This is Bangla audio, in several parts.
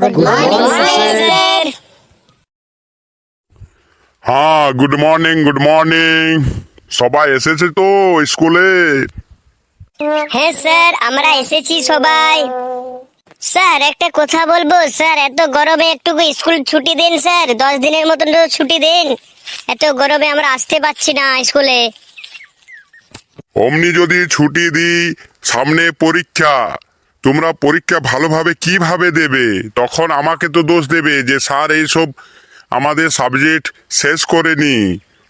গুড মর্নিং স্যার হ্যাঁ গুড মর্নিং গুড মর্নিং সবাই এসেছে তো স্কুলে? হ্যাঁ স্যার আমরা এসেছি সবাই। স্যার একটা কথা বলব স্যার এত গরমে একটু স্কুল ছুটি দিন স্যার দশ দিনের মতন তো ছুটি দিন। এত গরমে আমরা আসতে পারছি না স্কুলে। অমনি যদি ছুটি দিই সামনে পরীক্ষা। তোমরা পরীক্ষা ভালোভাবে কীভাবে দেবে? তখন আমাকে তো দোষ দেবে যে স্যার এইসব আমাদের সাবজেক্ট শেষ করেনি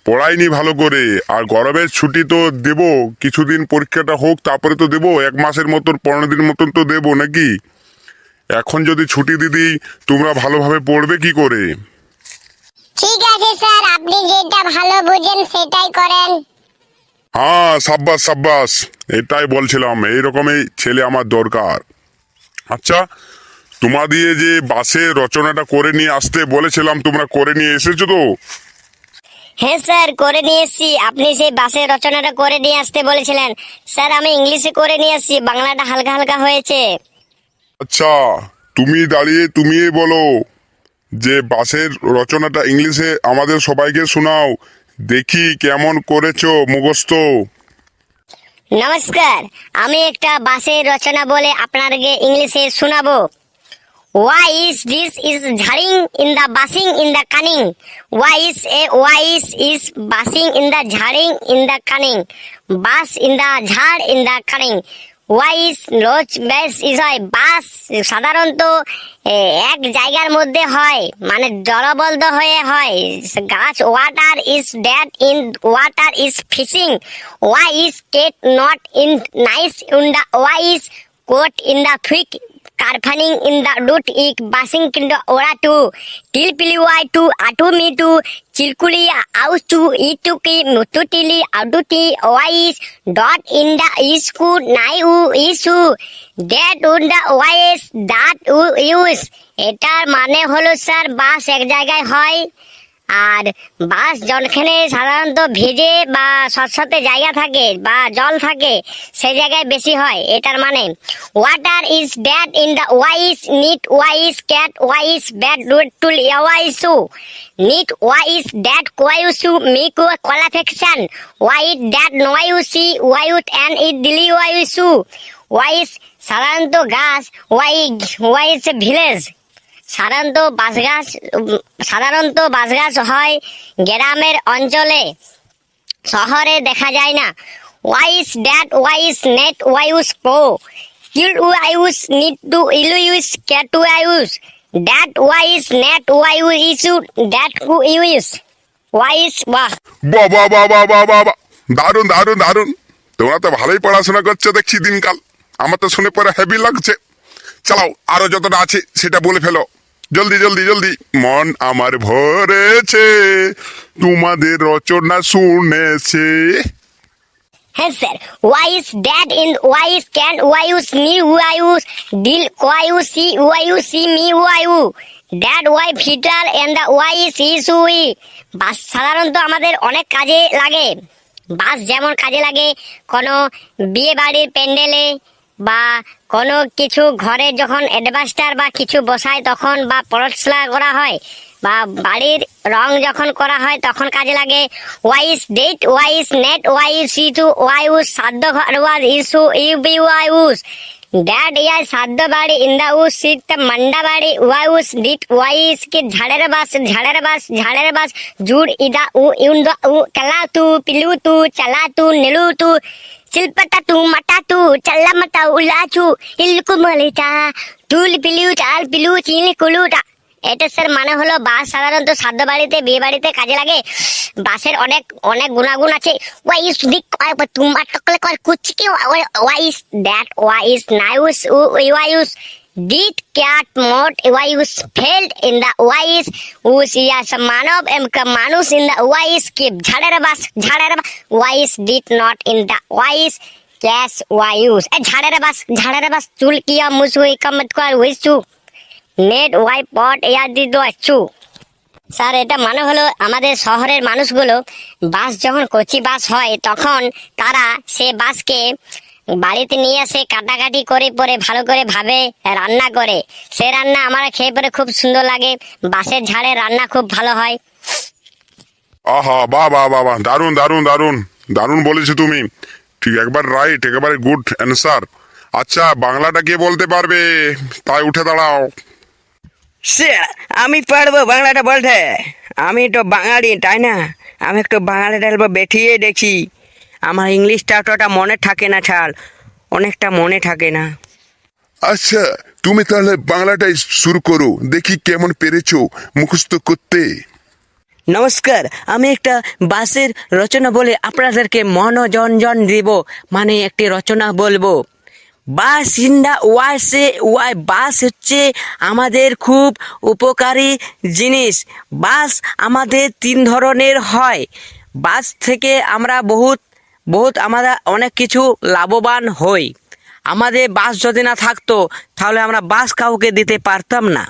পড়াইনি ভালো করে। আর গরমের ছুটি তো দেব কিছুদিন পরীক্ষাটা হোক তারপরে তো দেবো এক মাসের মতন পনেরো দিন মতন তো দেবো নাকি? এখন যদি ছুটি দিদি তোমরা ভালোভাবে পড়বে কি করে? ঠিক আছে স্যার আপনি যেটা ভালো বুঝেন সেটাই করেন। হ্যাঁ সাব্বাস সাব্বাস এটাই বলছিলাম এইরকমই ছেলে আমার দরকার। আচ্ছা তোমা দিয়ে যে বাসে রচনাটা করে নিয়ে আসতে বলেছিলাম তোমরা করে নিয়ে এসেছ তো? হ্যাঁ স্যার করে নিয়ে এসছি। আপনি সেই বাসের রচনাটা করে নিয়ে আসতে বলেছিলেন। স্যার আমি ইংলিশে করে নিয়ে আসছি বাংলাটা হালকা হালকা হয়েছে। আচ্ছা তুমি দাঁড়িয়ে তুমি বলো যে বাসের রচনাটা ইংলিশে আমাদের সবাইকে শোনাও। দেখি কেমন করেছ মুখস্থ। নমস্কার, আমি একটা বাসের রচনা বলে আপনাকে ইংলিশে শোনাবো। ওয়াই ইজ দিস ইজ ঝাড়িং ইন দ্য বাসিং in the cunning why is a why is is বাসিং in the ঝাড়িং in the cunning bus in the ঝাড় in the cunning why is rose base is হয় বাস, সাধারণত এক জায়গার মধ্যে হয় মানে জলবদ্ধ হয়ে হয়। গাছ water is that in, water is fishing why is Kate not in, nice in the why is coat in the ফিক, কারফানিং ইন দ্য ডুট ইক বাসিং কিন্তু ওরা টু, টিল পিলি ওয়াই টু, আটু me two Chilkuli aus to ituki mututili aduti oais dot in the isku naiu isu that on the ois that use এটার মানে হলো স্যার বাস এক জায়গায় হয় আর বাস যেখানে সাধারণত ভেজে বা সৎসাথে জায়গা থাকে বা জল থাকে, সেই জায়গায় বেশি হয়, এটার মানে। Water is that in the wise নিট ওয়াইস ক্যাট ওয়াইস ব্যাট রুট টুল ওয়াইসু নিট ওয়াইস ড্যাট কোয়াইসু মিক কোয়ালিফিকেশন ওয়াইট ড্যাট নোয়াইসি ওয়াইউট অ্যান্ড ইট দিলি ওয়াইসু ওয়াইস সাধারণত গাছ ওয়াই ওয়াইস ভিলেজ সাধারণত বাঁশ গাছ সাধারণত বাঁশ গাছ হয় গ্রামের অঞ্চলে। শহরে দেখা যায় না। ওয়াইস ড্যাট ওয়াইস নেট ওয়াইউস পো কিল ওয়াইউস নিট টু ইলু ইউস ক্যাট ওয়াইউস ড্যাট ওয়াইস নেট ওয়াইউ ইসু ড্যাট কু ইউস ওয়াইস বাহ বা বা বা বা বা বা দারুণ দারুণ দারুণ। তোমরা তো ভালোই পড়াশোনা করছ দেখছি দিনকাল। আমার তো শুনে পরে হেভি লাগছে। চালাও, আরও যতটা আছে সেটা বলে ফেলো। জলদি জলদি জলদি। মন আমার ভরেছে, তোমাদের রচনা শুনেছে। হ্যাঁ স্যার ওয়াইস ড্যাট ইন ওয়াইস ক্যান ওয়াইউস মি ওয়াইউস ডিল ওয়াইউ সি ওয়াইউ সি মি ওয়াইউ ড্যাট ওয়াই ফিটার এন্ড দ্য ওয়াইস ইস উই বাস সাধারণত আমাদের অনেক কাজে লাগে। বাস যেমন কাজে লাগে, কোনো বিয়ে বাড়ির প্যান্ডেলে বা কোনো কিছু ঘরে যখন অ্যাডভাস্টার বা কিছু বসায় তখন বা পড়াশোনা করা হয় বা বাড়ির রং যখন করা হয় তখন কাজে লাগে ওয়াইস ডেট ওয়াইস নেট ওয়াইস ইটু ওয়াইউস সাধ্য ঘর ওয়াজ ইসু ইউ বি ওয়াইউস ড্যাড ইয়াই সাধ্য বাড়ি ইন্দা উস সিট মান্ডা বাড়ি ওয়াইউস ডিট ওয়াইস কি ঝাড়ের বাস ঝাড়ের বাস ঝাড়ের বাস, জুড় ইদা উ ইউন্দ উ, কালা তু, পিলু তু, চালা তু, নিলু তু। శిల్పతటు మటాటు చల్లమట ఉల్లాచు ఇల్లుకు మలితా তুল পিলিউ চাল পিলু চিনি কুলুটা এটা স্যার মানে হলো বাস সাধারণত সাদ্য বাড়িতে বিয়ে বাড়িতে কাজে লাগে বাসের অনেক অনেক গুণাগুণ আছে ওয়াই ইস দিক তোমার টকলে কুচি why is that why is নাইউস ইউস did cat mode virus failed in the wise who voice whose yes manav em ka manus in the wise keep jhader bas wise did not in the wise cash वायुस ए झाड़े रे बस झाड़े musui बस चूल किया मुझे कम मत कर विशु নেট ওয়াই পট ইয়াদি দোয়াচ্ছু স্যার এটা মানে হলো আমাদের শহরের মানুষগুলো বাস যখন কচি বাস হয় তখন তারা সে বাসকে বাড়িতে নিয়ে আসে কাটাকাটি করে পরে ভালো করে ভাবে রান্না করে। সে রান্না আমার খেয়ে পরে খুব সুন্দর লাগে। বাঁশের ঝাড়ে রান্না খুব ভালো হয়। আহা বাহ বাহ বাহ বাহ দারুণ দারুণ দারুণ। দারুণ বলেছ তুমি। ঠিক একবার রাইট একেবারে গুড অ্যান্সার আচ্ছা বাংলাটা কে বলতে পারবে? তাই উঠে দাঁড়াও। স্যার আমি পারব বাংলাটা বলতে। আমি তো বাঙালি তাই না? আমি একটু বাঙালিটা বেঠিয়ে দেখি। আমার ইংলিশটা অতটা মনে থাকে না ছাড়। অনেকটা মনে থাকে না। আচ্ছা তুমি তাহলে বাংলাটাই শুরু করো। দেখি কেমন পেরেছ মুখস্থ করতে। নমস্কার আমি একটা বাসের রচনা বলে আপনাদেরকে মনোরঞ্জন দিব। মানে একটি রচনা বলব। বাস ইন্দা ওয়াসে ওয়াই বাস হচ্ছে আমাদের খুব উপকারী জিনিস। বাস আমাদের তিন ধরনের হয়। বাস থেকে আমরা বহুত বহুত আমরা অনেক কিছু লাভবান হই। আমাদের বাস যদি না থাকতো, তাহলে আমরা বাস কাউকে দিতে পারতাম না।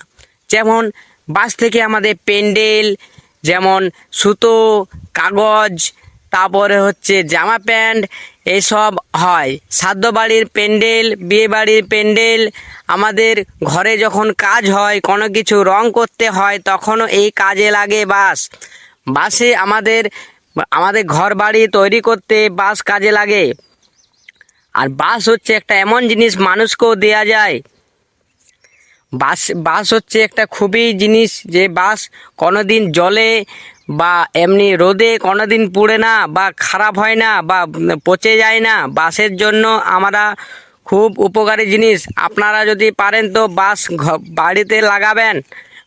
যেমন বাস থেকে আমাদের পেন্ডেল, যেমন সুতো, কাগজ, তারপরে হচ্ছে জামা প্যান্ট, এসব হয়। সাধ্য বাড়ির প্যান্ডেল বিয়ে বাড়ির প্যান্ডেল আমাদের ঘরে যখন কাজ হয়, কোনো কিছু রং করতে হয়, তখনও এই কাজে লাগে বাস। বাসে আমাদের আমাদের ঘর বাড়ি তৈরি করতে বাস কাজে লাগে। আর বাস হচ্ছে একটা এমন জিনিস মানুষকেও দেয়া যায়। বাস বাস হচ্ছে একটা খুবই জিনিস যে বাস কোনোদিন জলে বা এমনি রোদে কোনোদিন পুড়ে না বা খারাপ হয় না বা পচে যায় না। বাসের জন্য আমরা খুব উপকারী জিনিস। আপনারা যদি পারেন তো বাস বাড়িতে লাগাবেন।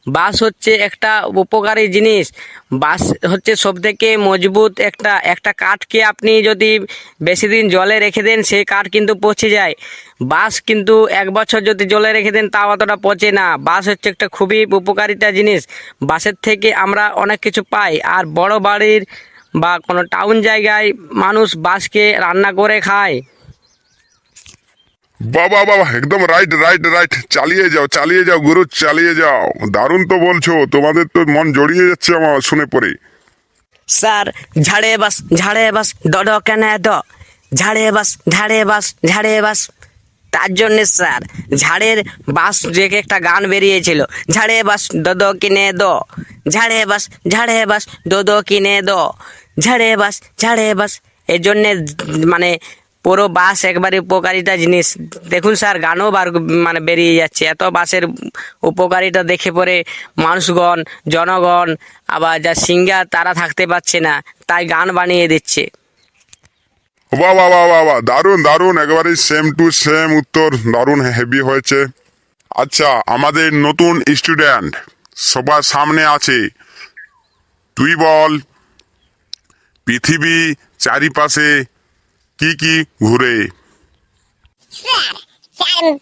বাস হচ্ছে একটা উপকারী জিনিস। বাস হচ্ছে সব থেকে মজবুত একটা একটা কাঠকে আপনি যদি বেশি দিন জলে রেখে দেন, সেই কাঠ কিন্তু পচে যায়। বাস কিন্তু এক বছর যদি জলে রেখে দেন, তাও অতটা পচে না। বাস হচ্ছে একটা খুবই উপকারিতা জিনিস। বাসের থেকে আমরা অনেক কিছু পাই। আর বড় বাড়ির বা কোনো টাউন জায়গায় মানুষ বাসকে রান্না করে খায়। বাবা বাবা, একদম রাইট রাইট রাইট চালিয়ে যাও চালিয়ে যাও, গুরু, চালিয়ে যাও। দারুণ তো বলছো, তোমাদের তো মন জড়িয়ে যাচ্ছে আমার শুনে পড়ে। স্যার, ঝাড়ে বাস ঝাড়ে বাস, দ কেন দ? ঝাড়ে বাস ঝাড়ে বাস ঝাড়ে বাস। তার জন্যে স্যার, ঝাড়ের বাস যে একটা গান বেরিয়েছিল। ঝাড়ে বাস, দ দ, কিনে দ। ঝাড়ে বাস ঝাড়ে বাস, দ দ, কিনে দ। ঝাড়ে বাস ঝাড়ে বাস। এর জন্যে মানে পুরো বাস একবারে উপকারিতা জিনিস। দেখুন স্যার, গানও বার মানে বেরিয়ে যাচ্ছে। এত বাসের উপকারিতা দেখে পরে মানুষগণ, জনগণ, আবার যা সিঙ্গার তারা থাকতে পারছে না, তাই গান বানিয়ে দিচ্ছে। বাহ বাহ বাহ বাহ বাহ। দারুণ দারুণ। একেবারে সেম টু সেম উত্তর। দারুণ হেভি হয়েছে। আচ্ছা আমাদের নতুন স্টুডেন্ট সবার সামনে আছে। তুই বল, পৃথিবী চারিপাশে কি কি, ঘুরে।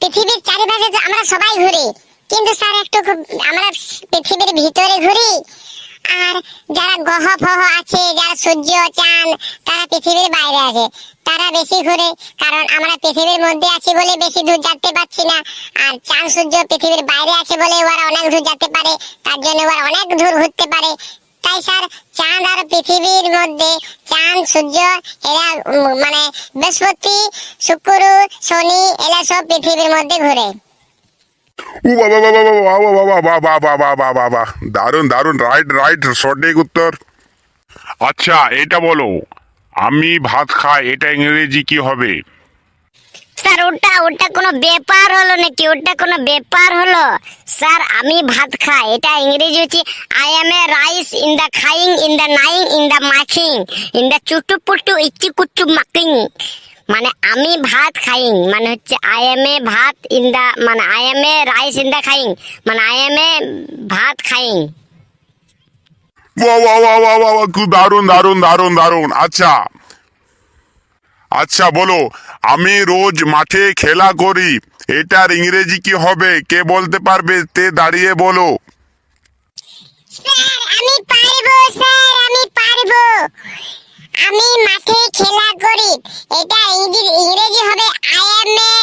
পৃথিবীর চারিপাশে তো আমরা সবাই ঘুরি। কিন্তু স্যার, একটু খুব আমরা পৃথিবীর ভিতরে ঘুরি। আর যারা গ্রহ ফহ আছে, যারা সূর্য, চাঁদ, তারা পৃথিবীর বাইরে আছে। তারা বেশি ঘুরে, কারণ আমরা পৃথিবীর মধ্যে আছি বলে বেশি দূর যেতে পারছি না। আর চাঁদ, সূর্য পৃথিবীর বাইরে আছে বলে ওরা অনেক দূর যেতে পারে, তার জন্য ওরা অনেক দূর ঘুরতে পারে। তাই স্যার চাঁদ আর পৃথিবীর মধ্যে চাঁদ সূর্য এরা মানে বৃহস্পতি শুক্র শনি এরা সব পৃথিবীর মধ্যে ঘুরে ও বাবা বাবা বাবা বাবা বাবা বাবা বাবা বাবা বাবা দারুণ দারুণ রাইট রাইট সঠিক উত্তর আচ্ছা এটা বলো আমি ভাত খাই এটা ইংরেজি কি হবে স্যার ওটা ওটা কোনো ব্যাপার হলো নাকি? ওটা কোনো ব্যাপার হলো? স্যার আমি ভাত খাই। এটা ইংরেজি হচ্ছে I am a rice in the Khaing in the নাইং ইন দ্য মাখিং ইন দ্য চুটু পুটু ইচ্চি কুচু মাকিং। মানে আমি ভাত খাইং মানে হচ্ছে I am a bhat in the মানে I am a rice in the Khaing মানে আই এম এ ভাত খাইং। বাহ বাহ বাহ বাহ বাহ, খুব দারুণ দারুণ দারুণ দারুণ। আচ্ছা। আচ্ছা বলো, আমি রোজ মাঠে খেলা করি, এটার ইংরেজি কি হবে? কে বলতে পারবে? তে দাঁড়িয়ে বলো। আমি পারব, স্যার, আমি পারব। আমি মাঠে খেলা করি, এটা ইংরেজি হবে I am a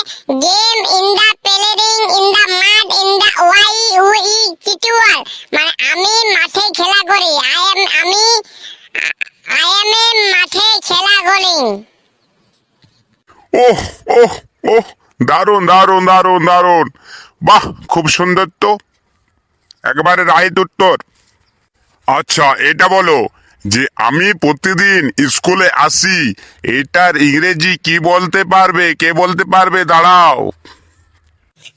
game in the playing in the mud in the Y you ই চিটুয়াল মানে আমি মাঠে খেলা করি আই এম আমি আই এম এ মাঠে খেলা করি। ওহ ওহ ওহ দারুণ দারুণ দারুণ দারুণ। বাহ খুব সুন্দর তো। একবারে রাইট উত্তর। আচ্ছা এটা বলো যে আমি প্রতিদিন স্কুলে আসি এটার ইংরেজি কি বলতে পারবে? কে বলতে পারবে? দাঁড়াও।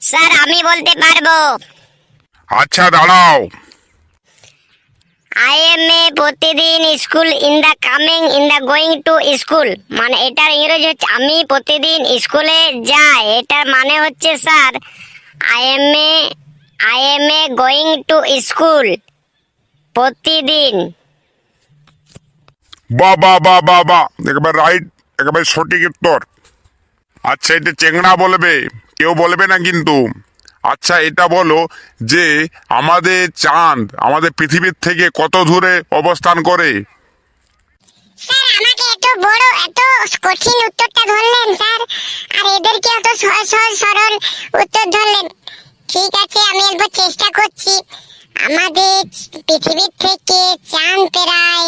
স্যার আমি বলতে পারব। আচ্ছা দাঁড়াও। আই এম এ প্রতিদিন school in the coming in the going to school মানে এটার ইংরেজি হচ্ছে, আমি প্রতিদিন স্কুলে যাই। এটার মানে হচ্ছে, sir I am a I am a going to school প্রতিদিন। বা বা বা বা বা, একবার রাইট একেবারে সঠিক উত্তর। আচ্ছা এটা চেংড়া বলবে। কেউ বলবে না কিন্তু। আচ্ছা এটা বলো যে আমাদের চাঁদ আমাদের পৃথিবীর থেকে কত দূরে অবস্থান করে? স্যার, আমাকে এত বড়, এত কঠিন উত্তরটা ধরলেন, স্যার। আর এদেরকে এত সহজ সরল উত্তর ধরলেন। ঠিক আছে, আমি একবার চেষ্টা করছি। আমাদের পৃথিবীর থেকে চাঁদ প্রায়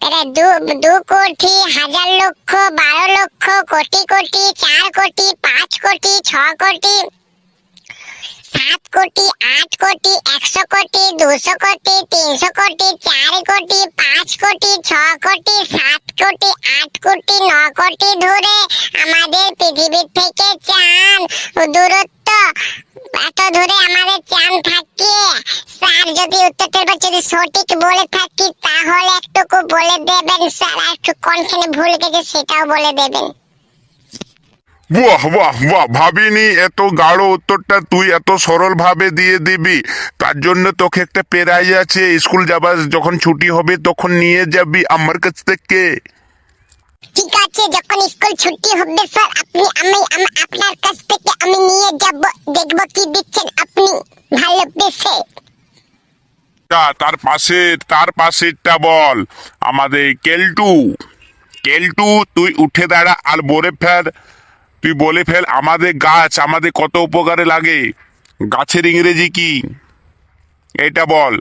প্রায় দু দু কোটি, হাজার লক্ষ, বারো লক্ষ, কোটি কোটি, চার কোটি, পাঁচ কোটি, ছ কোটি সাত কোটি, আট কোটি, একশো কোটি, দুশো কোটি, তিনশো কোটি, চার কোটি, পাঁচ কোটি, ছ কোটি, সাত কোটি, আট কোটি, ন কোটি দূরে আমাদের পৃথিবীর থেকে চাঁদ দূরত্ব, এত দূরে আমাদের চাঁদ থাকে স্যার, যদি উত্তরটা এবার যদি সঠিক বলে থাকি, তাহলে একটুকু বলে দেবেন। স্যার একটু কোনখানে ভুল গেছে সেটাও বলে দেবেন। বাহ বাহ বাহ ভাবিনি এত গাঢ় উত্তরটা তুই এত সরল ভাবে দিয়ে দিবি। তার জন্য তোকে একটা প্রাইজ আছে স্কুল যাবার যখন ছুটি হবে তখন নিয়ে যাবি। আমার কাছ থেকে। ঠিক আছে যখন স্কুল ছুটি হবে স্যার আপনি আমি আপনার কাছ থেকে আমি নিয়ে যাব। দেখব কি দিচ্ছেন আপনি। ভালো বেশে তা তার পাশে তার পাশেরটা বল। আমাদের কেলটু। কেলটু তুই উঠে দাঁড়া আর বলে ফেল তুই বলে ফেল আমাদের গাছ, আমাদের কত উপকারে লাগে। গাছের ইংরেজি কি? এটা বল।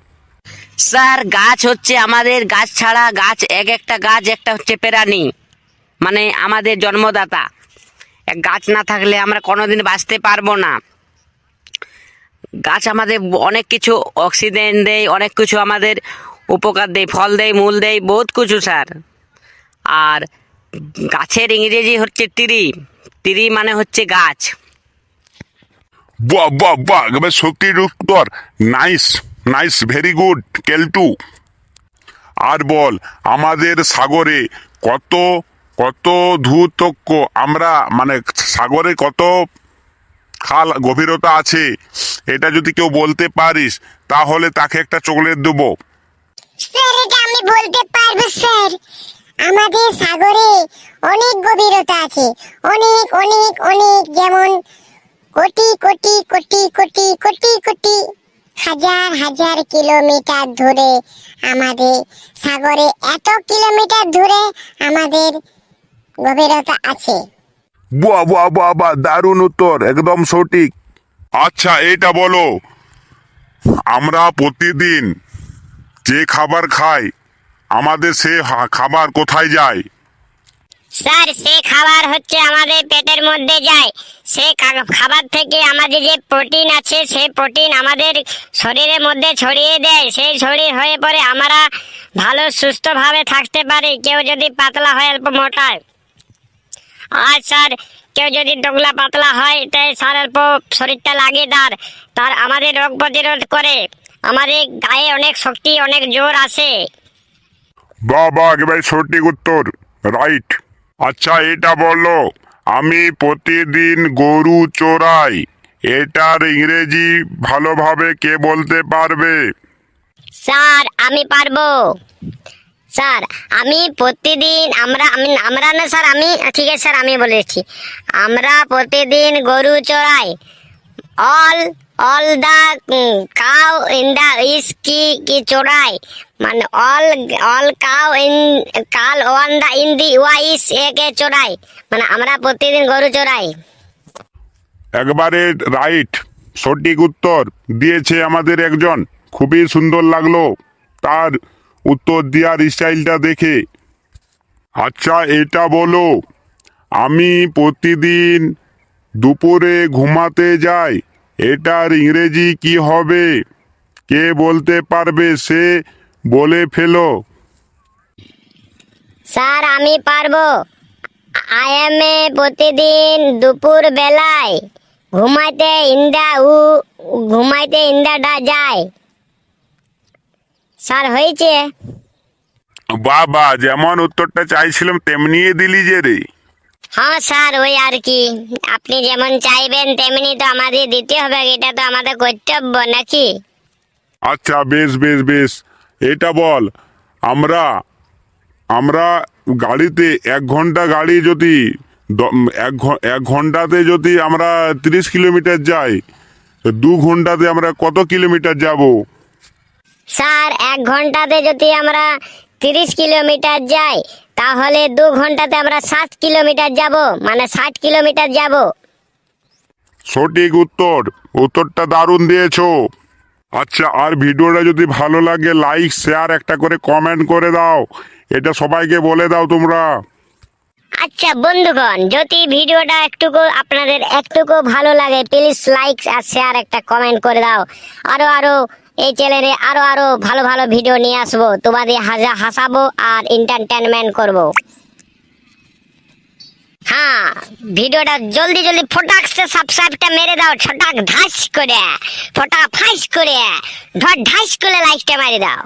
স্যার, গাছ হচ্ছে আমাদের, গাছ ছাড়া গাছ, এক একটা গাছ একটা হচ্ছে প্রাণী মানে আমাদের জন্মদাতা। এক গাছ না থাকলে আমরা কোনোদিন বাঁচতে পারব না। গাছ আমাদের অনেক কিছু অক্সিজেন দেয়, অনেক কিছু আমাদের উপকার দেয়, ফল দেয়, মূল দেয়, বহুত কিছু, স্যার। আর গাছের ইংরেজি হচ্ছে তিরি তিরি মানে হচ্ছে গাছ। বাহ বাহ বাহ একেবারে সত্যির উত্তর nice nice very good Keltu. আর বল আমাদের সাগরে কত কত ধূতক্য আমরা মানে সাগরে কত খাল গভীরতা আছে এটা যদি কেউ বলতে পারিস তাহলে তাকে একটা চকলেট দেবো। স্যার এটা আমি বলতে পারব স্যার। আমাদের সাগরে অনেক গভীরতা আছে। অনেক অনেক অনেক যেমন কোটি কোটি কোটি কোটি কোটি কোটি হাজার হাজার কিলোমিটার ধরে আমাদের সাগরে এত কিলোমিটার ধরে আমাদের গভীরতা আছে। বাহ বাহ বাহ বাহ, দারুণ উত্তর, একদম সঠিক। আচ্ছা এটা বলো, আমরা প্রতিদিন যে খাবার খাই আমাদের সে খাবার কোথায় যায়? স্যার, সে খাবার হচ্ছে আমাদের পেটের মধ্যে যায়। সে খাবার থেকে আমাদের যে প্রোটিন আছে সেই প্রোটিন আমাদের শরীরের মধ্যে ছড়িয়ে দেয়। সেই শরীর হয়ে পরে আমরা ভালো, সুস্থভাবে থাকতে পারি। কেউ যদি পাতলা হয়, অল্প মোটায় আর স্যার, কেউ যদি ডগলা পাতলা হয়, তাই স্যার অল্প শরীরটা লাগে তার। তার আমাদের রোগ প্রতিরোধ করে। আমাদের গায়ে অনেক শক্তি, অনেক জোর আসে। বাহ বাহ একেবারে সঠিক উত্তর। রাইট আচ্ছা এটা বলো, আমি প্রতিদিন গরু চোরাই, এটার ইংরেজি ভালোভাবে কে বলতে পারবে? স্যার, আমি পারব। স্যার, আমি প্রতিদিন, আমরা, আমি, আমরা না স্যার, আমি, ঠিক আছে স্যার, আমি বলেছি। আমরা প্রতিদিন গরু চড়াই all all the cow in the ইস কি কি চড়াই মানে অল অল কাউ ইন কাল ওয়ান দা ইন দি ওয়াইস একে চড়াই মানে আমরা প্রতিদিন গরু চড়াই একবারে রাইট সঠিক উত্তর দিয়েছে আমাদের একজন খুবই সুন্দর লাগল তার উত্তর দেওয়ার স্টাইলটা দেখে আচ্ছা এটা বলো আমি প্রতিদিন দুপুরে ঘুমাতে যাই এটার ইংরেজি কি হবে? কে বলতে পারবে সে বলে ফেলো। স্যার আমি পারব। আই এম এ প্রতিদিন দুপুর বেলায় ঘুমাইতে ইন্দা উ ঘুমাইতে ইন্দাটা যায়। স্যার হয়েছে। বাবা যেমন উত্তরটা চাইছিলাম তেমনিই দিলি যে রে। হ্যাঁ স্যার ওই আর কি। আপনি যেমন চাইবেন তেমনি তো আমাদের দিতে হবে এটা তো আমাদের কর্তব্য নাকি? আচ্ছা বেশ বেশ বেশ। এটা বল আমরা আমরা গাড়িতে এক ঘণ্টা গাড়ি যদি এক ঘন্টাতে যদি আমরা তিরিশ কিলোমিটার যাই দু ঘন্টাতে আমরা কত কিলোমিটার যাব? স্যার এক ঘন্টাতে যদি আমরা তিরিশ কিলোমিটার যাই তাহলে দু ঘন্টাতে আমরা সাত কিলোমিটার যাব। মানে ষাট কিলোমিটার যাব। সঠিক উত্তর। উত্তরটা দারুণ দিয়েছ। আচ্ছা আর ভিডিওটা যদি ভালো লাগে লাইক শেয়ার একটা করে কমেন্ট করে দাও। এটা সবাইকে বলে দাও তোমরা। আচ্ছা বন্ধুগণ যদি ভিডিওটা একটুকু আপনাদের একটুকু ভালো লাগে প্লিজ লাইক আর শেয়ার একটা কমেন্ট করে দাও। আরও আরও এই চ্যানেলে আরও আরও ভালো ভালো ভিডিও নিয়ে আসব। তোমাদের হাজা হাসাবো আর এন্টারটেনমেন্ট করব। হ্যাঁ ভিডিওটা জলদি জলদি ফটাক সে সাবস্ক্রাইবটা মেরে দাও, ছটাক ধাস করে ফটাক ফাঁস করে, ধর ধাস করে লাইকটা মেরে দাও।